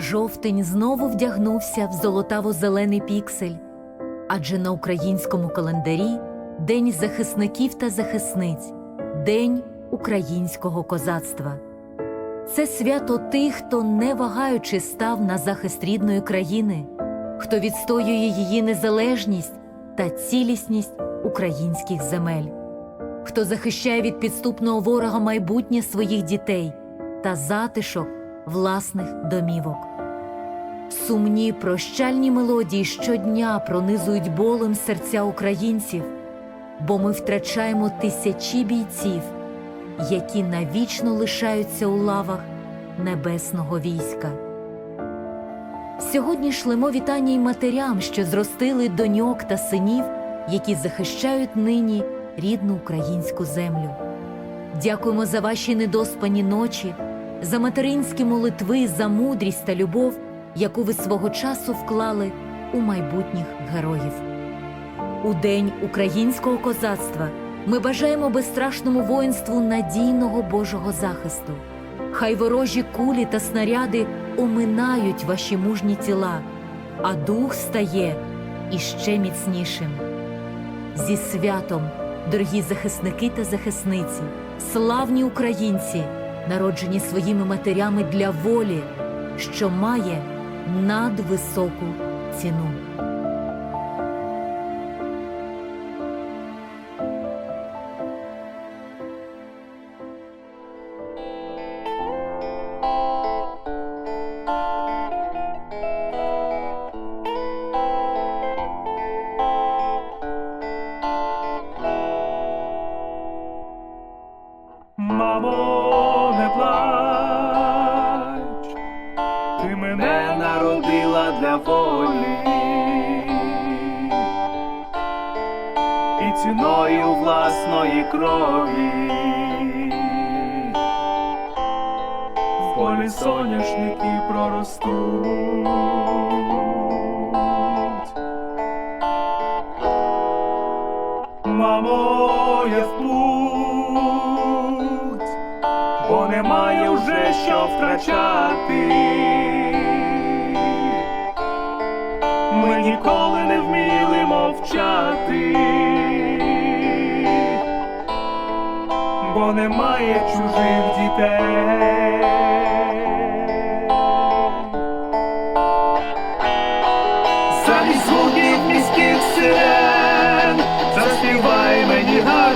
Жовтень знову вдягнувся в золотаво-зелений піксель, адже на українському календарі День захисників та захисниць, День українського козацтва. Це свято тих, хто, не вагаючи, став на захист рідної країни, хто відстоює її незалежність та цілісність українських земель, хто захищає від підступного ворога майбутнє своїх дітей та затишок власних домівок. Сумні прощальні мелодії щодня пронизують болем серця українців, бо ми втрачаємо тисячі бійців, які навічно лишаються у лавах небесного війська. Сьогодні шлемо вітання й матерям, що зростили доньок та синів, які захищають нині рідну українську землю. Дякуємо за ваші недоспані ночі, за материнські молитви, за мудрість та любов, яку ви свого часу вклали у майбутніх героїв. У День українського козацтва ми бажаємо безстрашному воїнству надійного Божого захисту. Хай ворожі кулі та снаряди оминають ваші мужні тіла, а дух стає іще міцнішим. Зі святом, дорогі захисники та захисниці, славні українці, народжені своїми матерями для волі, що має надвисоку ціну. Мене народила для волі і ціною власної крові. В полі соняшники проростуть. Мамо, я в путь, бо немає вже що втрачати. Ніколи не вміли мовчати, бо немає чужих дітей. Замість звуків міських сирен Заспівай мені гарних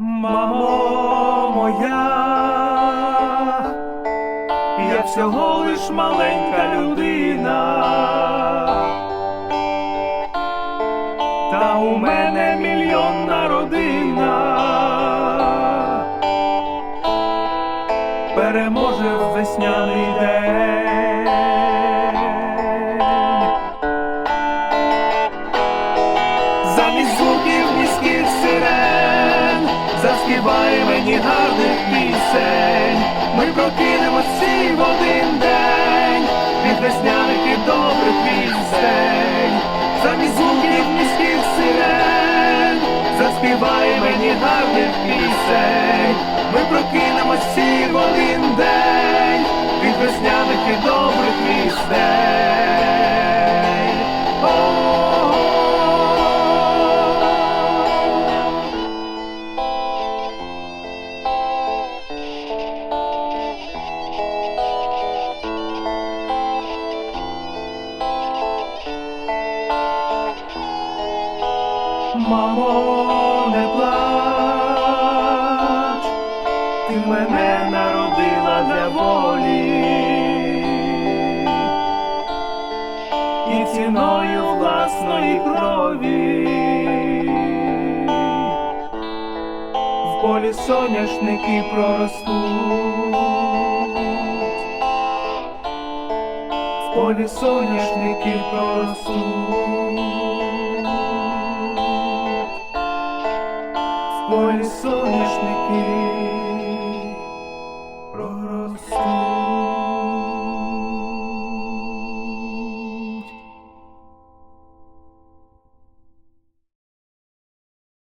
Мамо моя, я всього лиш маленька людина, та у мене мільйонна родина, Заспівай мені гарних пісень. Ми прокинемось всі в один день Від весняних і добрих пісень. О-о-о. Мамо, ти мене народила для волі і ціною власної крові. В полі соняшники проростуть. В полі соняшники проростуть. В полі соняшники